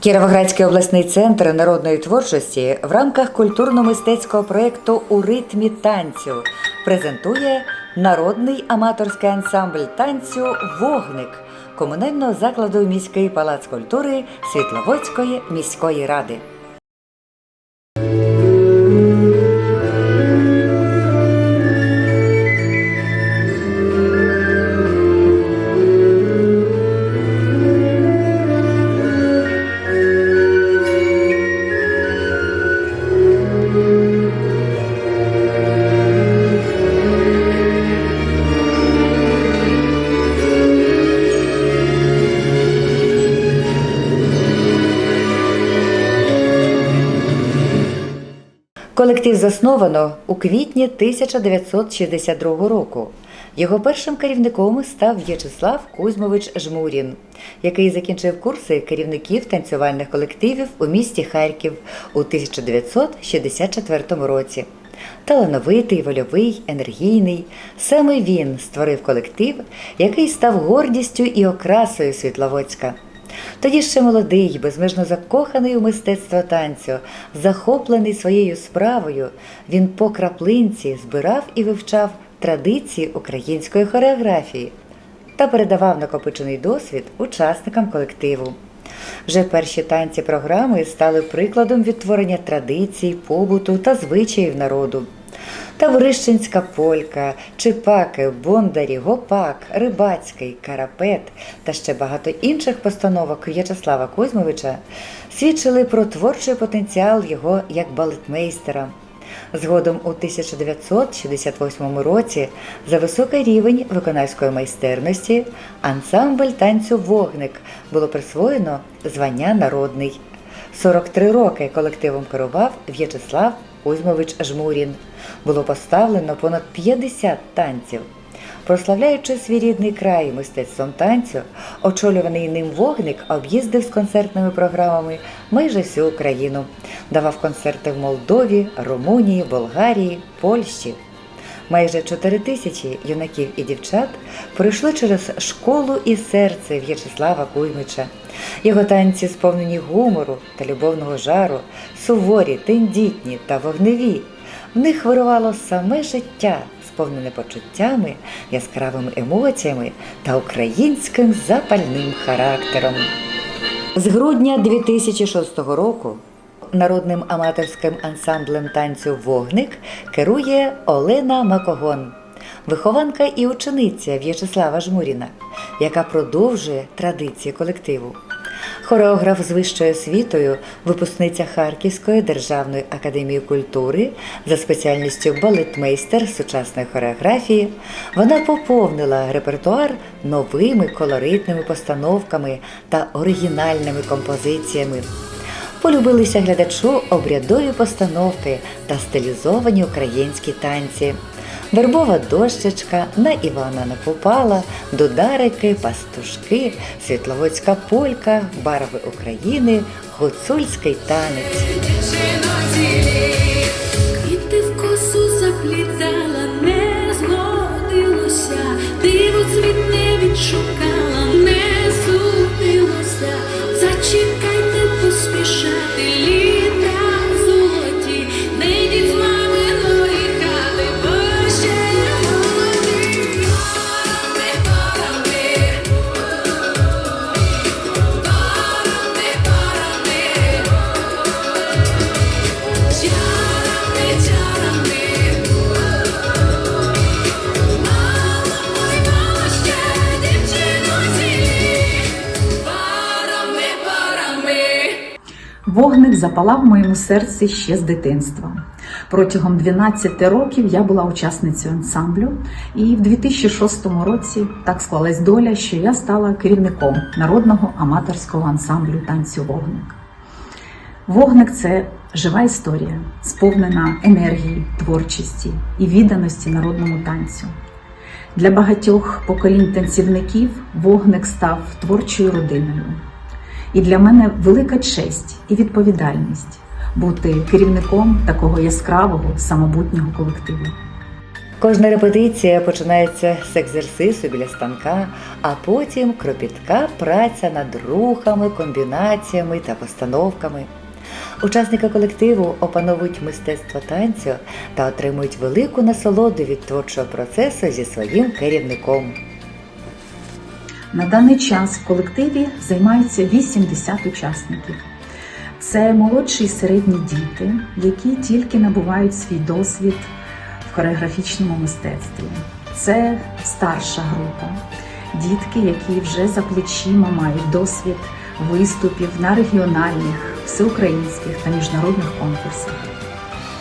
Кіровоградський обласний центр народної творчості в рамках культурно-мистецького проєкту У ритмі танцю презентує народний аматорський ансамбль танцю Вогник комунального закладу міський палац культури Світловодської міської ради. Засновано у квітні 1962 року. Його першим керівником став В'ячеслав Кузьмович Жмурін, який закінчив курси керівників танцювальних колективів у місті Харків у 1964 році. Талановитий, вольовий, енергійний. Саме він створив колектив, який став гордістю і окрасою Світловодська. Тоді ще молодий, безмежно закоханий у мистецтво танцю, захоплений своєю справою, він по краплинці збирав і вивчав традиції української хореографії та передавав накопичений досвід учасникам колективу. Вже перші танці програми стали прикладом відтворення традицій, побуту та звичаїв народу. Таврищенська полька, чипаки, бондарі, гопак, рибацький, карапет та ще багато інших постановок В'ячеслава Кузьмовича свідчили про творчий потенціал його як балетмейстера. Згодом у 1968 році за високий рівень виконавської майстерності ансамбль танцю Вогник було присвоєно звання народний. 43 роки колективом керував В'ячеслав Кузьмович Жмурін. Було поставлено понад 50 танців. Прославляючи свій рідний край мистецтвом танцю, очолюваний ним вогник об'їздив з концертними програмами майже всю Україну, давав концерти в Молдові, Румунії, Болгарії, Польщі. Майже 4 тисячі юнаків і дівчат пройшли через школу і серце В'ячеслава Куймича. Його танці сповнені гумору та любовного жару, суворі, тендітні та вогневі. В них вирувало саме життя, сповнене почуттями, яскравими емоціями та українським запальним характером. З грудня 2006 року народним аматорським ансамблем танцю Вогник керує Олена Макогон, вихованка і учениця В'ячеслава Жмуріна, яка продовжує традиції колективу. Хореограф з вищою освітою, випускниця Харківської державної академії культури за спеціальністю балетмейстер сучасної хореографії, вона поповнила репертуар новими колоритними постановками та оригінальними композиціями. Полюбилися глядачу обрядові постановки та стилізовані українські танці. Вербова дощечка на Івана Напопала, Дударики, Пастушки, Світловодська полька, Барви України, Гуцульський танець. Квіти в косу заплітала, не згодилося, диво цвіт не відшукала, не зупинилося. Зачекайте, запалав в моєму серці ще з дитинства. Протягом 12 років я була учасницею ансамблю, і в 2006 році так склалась доля, що я стала керівником народного аматорського ансамблю танцю Вогник. Вогник це жива історія, сповнена енергії, творчості і відданості народному танцю. Для багатьох поколінь танцівників вогник став творчою родиною. І для мене велика честь і відповідальність бути керівником такого яскравого самобутнього колективу. Кожна репетиція починається з екзерсису біля станка, а потім кропітка праця над рухами, комбінаціями та постановками. Учасники колективу опановують мистецтво танцю та отримують велику насолоду від творчого процесу зі своїм керівником. На даний час в колективі займаються 80 учасників. Це молодші і середні діти, які тільки набувають свій досвід в хореографічному мистецтві. Це старша група, дітки, які вже за плечима мають досвід виступів на регіональних, всеукраїнських та міжнародних конкурсах.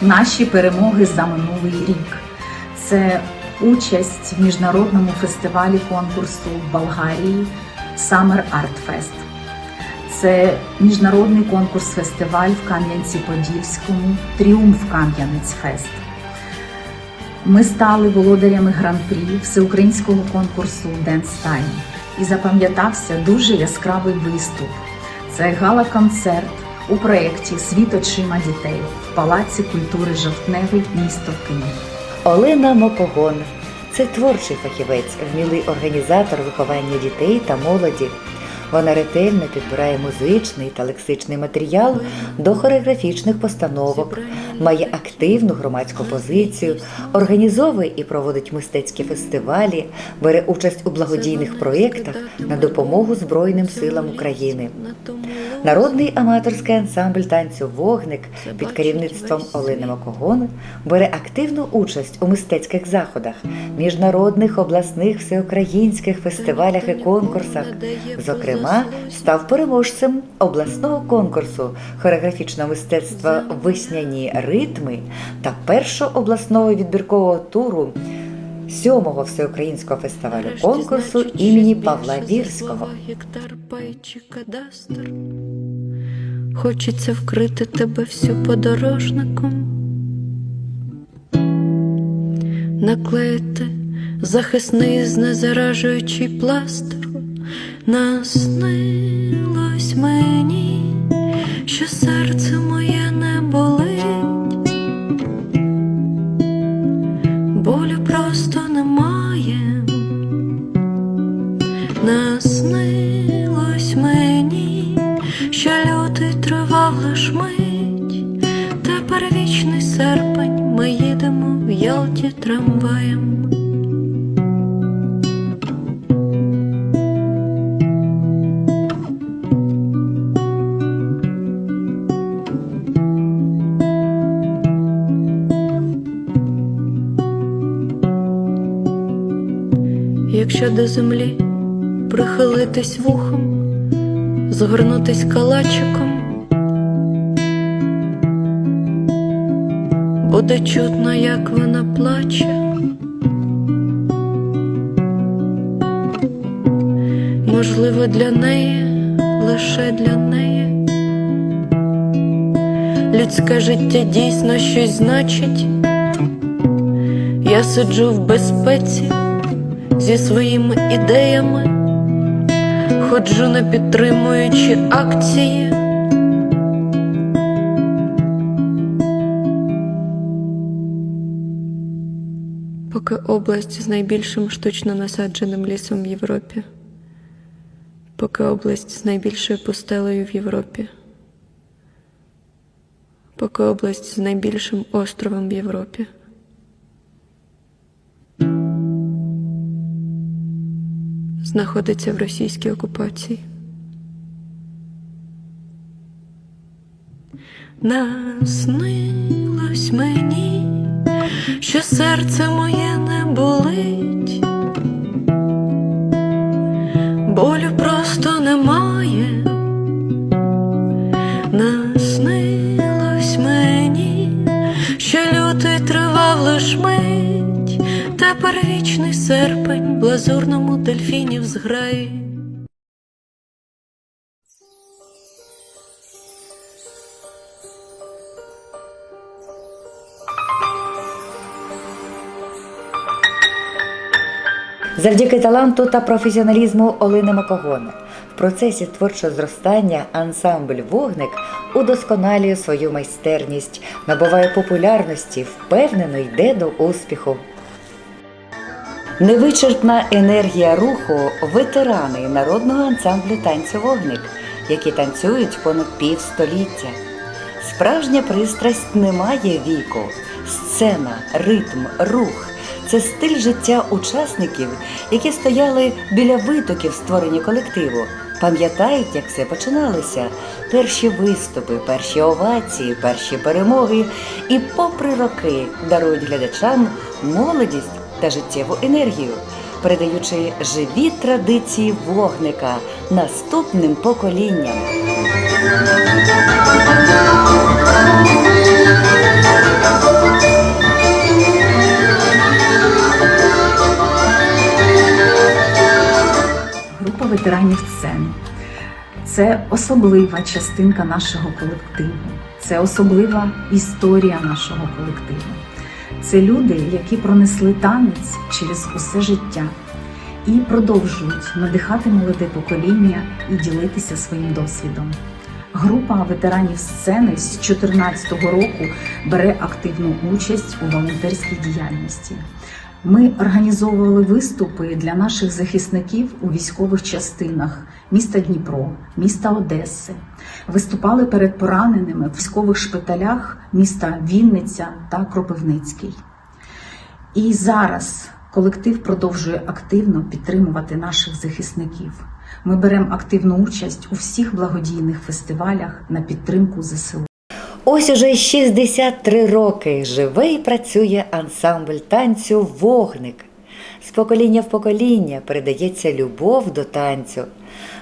Наші перемоги за минулий рік це участь в міжнародному фестивалі конкурсу в Болгарії Summer Art Fest. Це міжнародний конкурс-фестиваль в Кам'янці-Подільському Тріумф Кам'янець Фест. Ми стали володарями гран-прі всеукраїнського конкурсу Time і запам'ятався дуже яскравий виступ. Це гала-концерт у проєкті Світ очима дітей в Палаці культури Жовтневий, місто Київ. Олена Мопогон це творчий фахівець, вмілий організатор виховання дітей та молоді. Вона ретельно підбирає музичний та лексичний матеріал до хореографічних постановок, має активну громадську позицію, організовує і проводить мистецькі фестивалі, бере участь у благодійних проєктах на допомогу Збройним силам України. Народний аматорський ансамбль танцю Вогник під керівництвом Олени Макогон бере активну участь у мистецьких заходах, міжнародних, обласних, всеукраїнських фестивалях і конкурсах. Зокрема, став переможцем обласного конкурсу хореографічного мистецтва Весняні ритми та першого обласного відбіркового туру сьомого всеукраїнського фестивалю конкурсу імені Павла Вірського. Хочеться вкрити тебе всю подорожником, наклеїти захисний знезаражуючий пластир. Наснилось мені, що серце моє не болить, болю просто немає. Наснилось мені, що лютий тривав лиш мить, тепер вічний серпень, ми їдемо в Ялті трамваєм. Якщо до землі прихилитись вухом, згорнутись калачиком, буде чутно, як вона плаче. Можливо, для неї, лише для неї. Людське життя дійсно щось значить. Я сиджу в безпеці зі своїми ідеями, ходжу на підтримуючі акції. Поки область з найбільшим штучно насадженим лісом в Європі, поки область з найбільшою пустелею в Європі, поки область з найбільшим островом в Європі. Знаходиться в російській окупації. Наснилось мені, що серце моє не болить, болю вічний серпень в лазурному дельфінів зграї. Завдяки таланту та професіоналізму Олени Макогони в процесі творчого зростання ансамбль Вогник удосконалює свою майстерність, набуває популярності, впевнено йде до успіху. Невичерпна енергія руху ветерани народного ансамблю танцю вогник, які танцюють понад півстоліття. Справжня пристрасть не має віку. Сцена, ритм, рух це стиль життя учасників, які стояли біля витоків створення колективу. Пам'ятають, як все починалося. Перші виступи, перші овації, перші перемоги. І, попри роки, дарують глядачам молодість та життєву енергію, передаючи живі традиції вогника наступним поколінням. Група ветеранів сцени. Це особлива частинка нашого колективу, це особлива історія нашого колективу. Це люди, які пронесли танець через усе життя і продовжують надихати молоде покоління і ділитися своїм досвідом. Група ветеранів сцени з 2014 року бере активну участь у волонтерській діяльності. Ми організовували виступи для наших захисників у військових частинах міста Дніпро, міста Одеси. Виступали перед пораненими в військових шпиталях міста Вінниця та Кропивницький. І зараз колектив продовжує активно підтримувати наших захисників. Ми беремо активну участь у всіх благодійних фестивалях на підтримку ЗСУ. Ось уже 63 роки живе і працює ансамбль танцю Вогник. З покоління в покоління передається любов до танцю.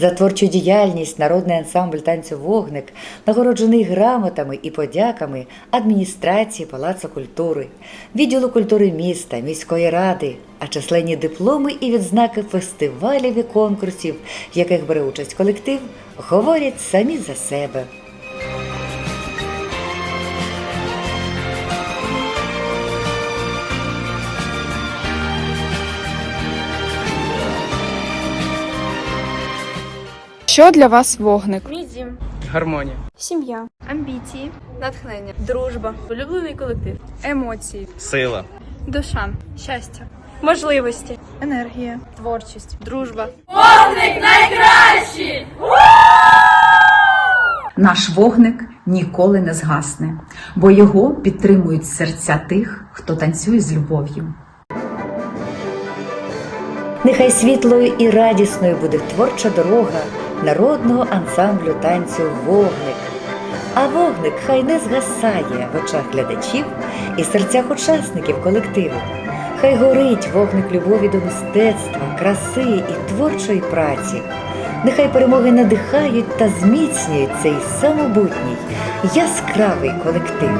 За творчу діяльність народний ансамбль танцю Вогник нагороджений грамотами і подяками адміністрації Палацу культури, відділу культури міста, міської ради, а численні дипломи і відзнаки фестивалів і конкурсів, в яких бере участь колектив, говорять самі за себе. Що для вас вогник? Мій дім, Гармонія. сім'я, амбіції, натхнення, дружба, улюблений колектив, емоції, Сила. душа, щастя, можливості, енергія, творчість, дружба. Вогник найкращий! Наш вогник ніколи не згасне, бо його підтримують серця тих, хто танцює з любов'ю. Нехай світлою і радісною буде творча дорога народного ансамблю танцю Вогник. А вогник хай не згасає в очах глядачів і серцях учасників колективу. Хай горить вогник любові до мистецтва, краси і творчої праці. Нехай перемоги надихають та зміцнюють цей самобутній, яскравий колектив.